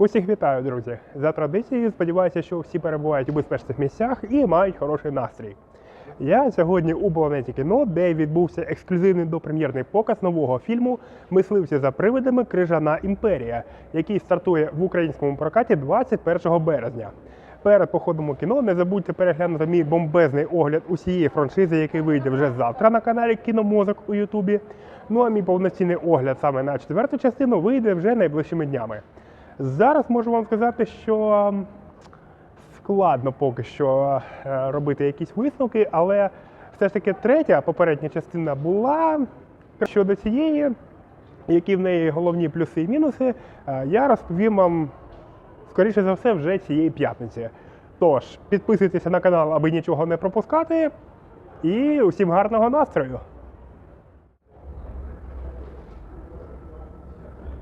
Усіх вітаю, друзі! За традицією, сподіваюся, що всі перебувають у безпечних місцях і мають хороший настрій. Я сьогодні у планеті кіно, де відбувся ексклюзивний допрем'єрний показ нового фільму Мисливці за привидами Крижана імперія, який стартує в українському прокаті 21 березня. Перед походом у кіно не забудьте переглянути мій бомбезний огляд усієї франшизи, який вийде вже завтра на каналі Кіномозок у Ютубі. Ну а мій повноцінний огляд саме на четверту частину вийде вже найближчими днями. Зараз можу вам сказати, що складно поки що е, робити якісь висновки, але все ж таки третя попередня частина була щодо цієї, які в неї головні плюси і мінуси, е, я розповім вам скоріше за все вже цієї п'ятниці. Тож, підписуйтеся на канал, аби нічого не пропускати. І усім гарного настрою!